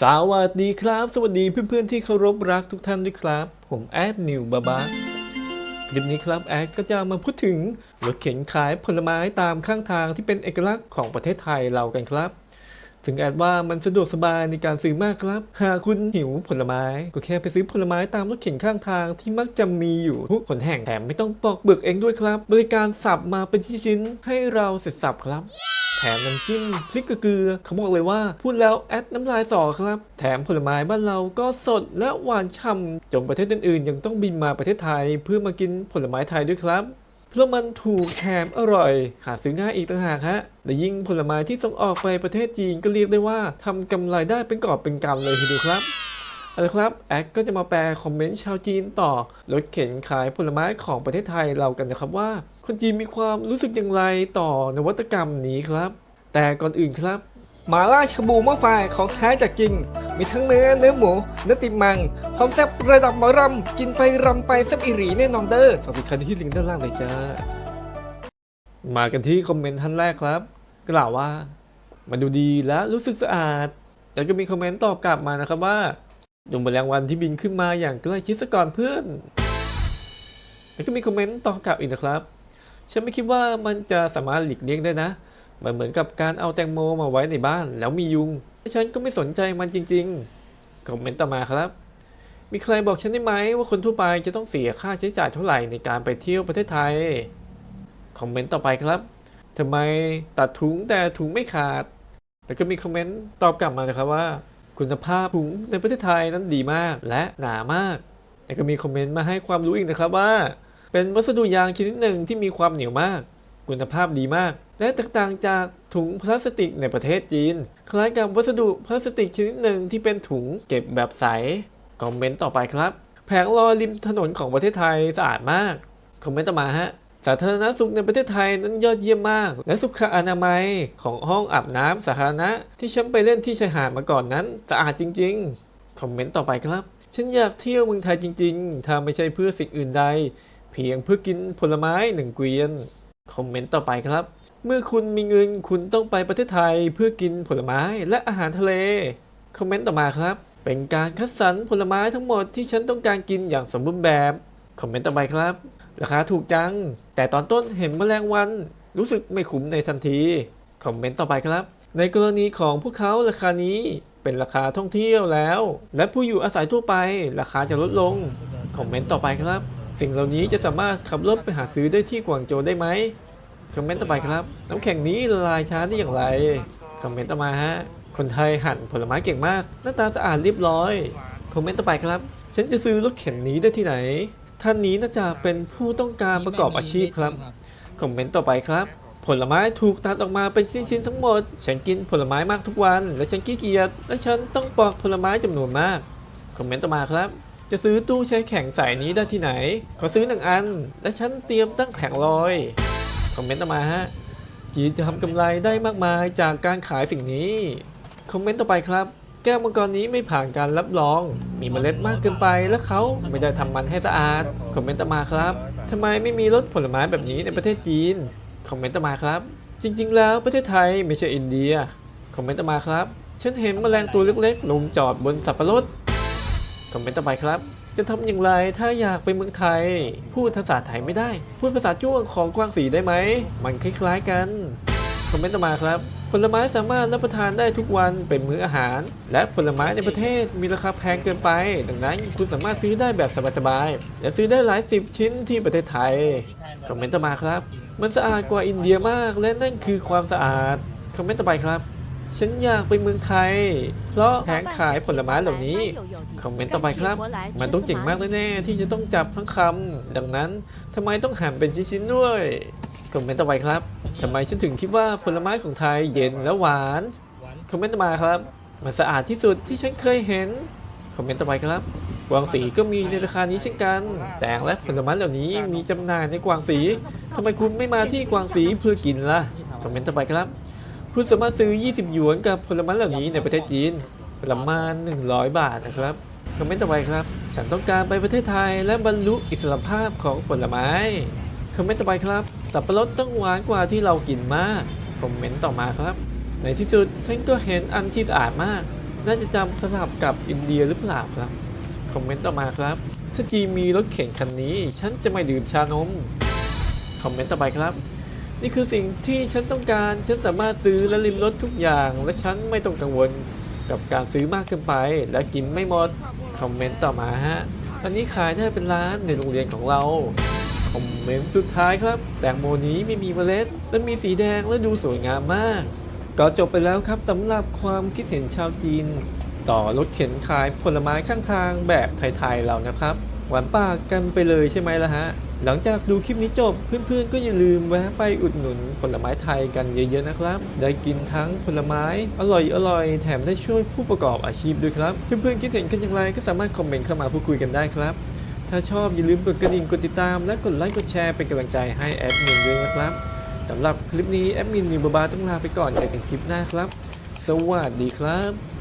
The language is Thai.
สวัสดีครับ สวัสดีเพื่อนๆที่เคารพรักทุกท่านด้วยครับ ผมแอดนิวบาบาคลิปนี้ครับแอดก็จะมาพูดถึงรถเข็นขายผลไม้ตามข้างทางที่เป็นเอกลักษณ์ของประเทศไทยเรากันครับ ถึงแอดว่ามันสะดวกสบายในการซื้อมากครับ หากคุณหิวผลไม้ ก็แค่ไปซื้อผลไม้ตามรถเข็นข้างทางที่มักจะมีอยู่ทุกคนแห่งแถมไม่ต้องปอกเปลือกเองด้วยครับ บริการสับมาเป็นชิ้นๆให้เราเสร็จสับครับแถมน้ำจิ้มพริกเกลือเขาบอกเลยว่าพูดแล้วแอดน้ำลายสอครับ แถมผลไม้บ้านเราก็สดและหวานฉ่ำจนประเทศอื่นๆ ยังต้องบินมาประเทศไทยเพื่อมากินผลไม้ไทยด้วยครับ เพราะมันถูกแถมอร่อย หาซื้อง่ายอีกต่างหากฮะและยิ่งผลไม้ที่ส่งออกไปประเทศจีนก็เรียกได้ว่าทำกำไรได้เป็นกอบเป็นกำเลยทีเดียวครับเอาละครับแอดก็จะมาแปลคอมเมนต์ชาวจีนต่อรถเข็นขายผลไม้ของประเทศไทยเรากันนะครับว่า คนจีนมีความรู้สึกอย่างไรต่อนวัตกรรมนี้ครับ แต่ก่อนอื่นครับ หมาล่าชบูหม้อไฟของแท้จากจริง มีทั้งเนื้อเนื้อหมูเนื้อติดมังความแซ่บระดับหมอรำกินไปรำไปแซ่บอีหรีแน่นอนเด้อสวัสดีครับที่ลิงก์ด้านล่างเลยจ้ามากันที่คอมเมนต์ท่านแรกครับ กล่าวว่า มันดูดีและรู้สึกสะอาด แต่ก็มีคอมเมนต์ตอบกลับมานะครับว่าดูแมลงวันที่บินขึ้นมาอย่างใกล้ชิดซะก่อนเพื่อนแล้วก็มีคอมเมนต์ตอบกลับอีกนะครับ ฉันไม่คิดว่ามันจะสามารถหลีกเลี่ยงได้นะ มันเหมือนกับการเอาแตงโมมาไว้ในบ้าน แล้วมียุงฉันก็ไม่สนใจมันจริงๆ คอมเมนต์ต่อมาครับ มีใครบอกฉันได้ไหมว่าคนทั่วไปจะต้องเสียค่าใช้จ่ายเท่าไหร่ในการไปเที่ยวประเทศไทย คอมเมนต์ต่อไปครับทำไมตัดถุงแต่ถุงไม่ขาดแล้วก็มีคอมเมนต์ตอบกลับมานะครับว่า คุณภาพถุงในประเทศไทยนั้นดีมากและหนามากแล้วก็มีคอมเมนต์มาให้ความรู้อีกนะครับว่า เป็นวัสดุยางชนิดหนึ่งที่มีความเหนียวมาก คุณภาพดีมาก และแตกต่างจากถุงพลาสติกในประเทศจีน คล้ายกับวัสดุพลาสติกชนิดหนึ่งที่เป็นถุงเก็บแบบใส คอมเมนต์ต่อไปครับ แผงลอยริมถนนของประเทศไทยสะอาดมาก คอมเมนต์ต่อมาฮะ สาธารณสุขในประเทศไทยนั้นยอดเยี่ยมมาก และสุขอนามัยของห้องอาบน้ำสาธารณะที่ฉันไปเล่นที่ชายหาดมาก่อนนั้นสะอาดจริง ๆ คอมเมนต์ต่อไปครับ ฉันอยากเที่ยวเมืองไทยจริง ๆ ถ้าไม่ใช่เพื่อสิ่งอื่นใด เพียงเพื่อกินผลไม้หนึ่งเกวียน คอมเมนต์ต่อไปครับ เมื่อคุณมีเงินคุณต้องไปประเทศไทยเพื่อกินผลไม้และอาหารทะเล คอมเมนต์ต่อมาครับ เป็นการคัดสรรผลไม้ทั้งหมดที่ฉันต้องการกินอย่างสมบูรณ์แบบ คอมเมนต์ต่อไปครับ ราคาถูกจัง แต่ตอนต้นเห็นแมลงวัน รู้สึกไม่คุ้มในทันที คอมเมนต์ต่อไปครับ ในกรณีของพวกเขาราคานี้เป็นราคาท่องเที่ยวแล้ว และผู้อยู่อาศัยทั่วไป ราคาจะลดลง คอมเมนต์ต่อไปครับ สิ่งเหล่านี้จะสามารถขับรถไปหาซื้อได้ที่กวางโจวได้ไหม คอมเมนต์ต่อไปครับน้ำแข็งนี้ละลายช้าได้อย่างไรคอมเมนต์ต่อมาฮะคนไทยหั่นผลไม้เก่งมาก หน้าตาสะอาดเรียบร้อยคอมเมนต์ต่อไปครับ ฉันจะซื้อรถเข็นนี้ได้ที่ไหน ท่านนี้น่าจะเป็นผู้ต้องการประกอบอาชีพครับคอมเมนต์ต่อไปครับ ผลไม้ถูกตัดออกมาเป็นชิ้นๆทั้งหมด ฉันกินผลไม้มากทุกวัน และฉันขี้เกียจและฉันต้องปอกผลไม้จำนวนมากคอมเมนต์ต่อมาครับ จะซื้อตู้ใช้แข็งใสนี้ได้ที่ไหน ขอซื้อหนึ่งอัน และฉันเตรียมตั้งแผงลอย คอมเมนต์ต่อมาฮะจีนจะทำกำไรได้มากมายจากการขายสิ่งนี้ คอมเมนต์ต่อไปครับ แก้วมังกรนี้ไม่ผ่านการรับรอง มีเมล็ดมากเกินไปและเขาไม่ได้ทำมันให้สะอาด คอมเมนต์ต่อมาครับทำไมไม่มีรถผลไม้แบบนี้ในประเทศจีน คอมเมนต์ต่อมาครับ จริง ๆ แล้วประเทศไทยไม่ใช่อินเดีย คอมเมนต์ต่อมาครับ ฉันเห็นแมลงตัวเล็กๆลงจอดบนสับปะรด คอมเมนต์ต่อไปครับ จะทำอย่างไรถ้าอยากไปเมืองไทย พูดภาษาไทยไม่ได้ พูดภาษาจ้วงของกวางสีได้ไหม มันคล้ายๆกัน คอมเมนต์ต่อมาครับ ผลไม้สามารถรับประทานได้ทุกวันเป็นมื้ออาหาร และผลไม้ในประเทศมีราคาแพงเกินไป ดังนั้นคุณสามารถซื้อได้แบบสบายๆและซื้อได้หลายสิบชิ้นที่ประเทศไทย คอมเมนต์ต่อมาครับ มันสะอาดกว่าอินเดียมาก และนั่นคือความสะอาด คอมเมนต์ต่อไปครับ ฉันอยากไปเมืองไทย เพราะแผงขายผลไม้เหล่านี้ คอมเมนต์ต่อไปครับ มันต้องเจ๋งมากแน่ๆที่จะต้องจับทั้งคำ ดังนั้นทำไมต้องหั่นเป็นชิ้นๆด้วย คอมเมนต์ต่อไปครับทำไมฉันถึงคิดว่าผลไม้ของไทยเย็นและหวาน คอมเมนต์ต่อมาครับ มันสะอาดที่สุดที่ฉันเคยเห็น คอมเมนต์ต่อไปครับกวางสีก็มีในราคานี้เช่นกัน แตงและผลไม้เหล่านี้มีจำหน่ายในกวางสีทำไมคุณไม่มาที่กวางสีเพื่อกินล่ะ คอมเมนต์ต่อไปครับ คุณสามารถซื้อ 20 หยวนกับผลไม้เหล่านี้ในประเทศจีนประมาณ 100 บาทนะครับคอมเมนต์ต่อไปครับ ฉันต้องการไปประเทศไทยและบรรลุอิสรภาพของผลไม้คอมเมนต์ต่อไปครับ สับปะรดต้องหวานกว่าที่เรากินมากคอมเมนต์ต่อมาครับ ในที่สุดฉันก็เห็นอันที่สะอาดมาก น่าจะจำสลับกับอินเดียหรือเปล่าครับคอมเมนต์ต่อมาครับ ถ้าจีมีรถเข็นคันนี้ ฉันจะไม่ดื่มชานมคอมเมนต์ต่อไปครับ นี่คือสิ่งที่ฉันต้องการ ฉันสามารถซื้อและริมรถทุกอย่าง และฉันไม่ต้องกังวลกับการซื้อมากเกินไป และกินไม่หมด คอมเมนต์ต่อมาฮะ อันนี้ขายได้เป็นล้านในโรงเรียนของเรา คอมเมนต์สุดท้ายครับ แตงโมนี้ไม่มีเมล็ด และมีสีแดงและดูสวยงามมาก ก็จบไปแล้วครับสำหรับความคิดเห็นชาวจีน ต่อรถเข็นขายผลไม้ข้างทางแบบไทยๆเรานะครับ หวานปากกันไปเลยใช่ไหมล่ะฮะ หลังจากดูคลิปนี้จบ เพื่อนๆก็อย่าลืมแวะไปอุดหนุนผลไม้ไทยกันเยอะๆนะครับ ได้กินทั้งผลไม้อร่อยๆแถมได้ช่วยผู้ประกอบอาชีพด้วยครับ เพื่อนๆคิดเห็นกันอย่างไรก็สามารถคอมเมนต์เข้ามาพูดคุยกันได้ครับ ถ้าชอบอย่าลืมกดกระดิ่งกดติดตามและกดไลค์กดแชร์เป็นกำลังใจให้แอดมินด้วยนะครับสำหรับคลิปนี้แอดมินนิวบาบาต้องลาไปก่อนเจอกันคลิปหน้าครับ สวัสดีครับ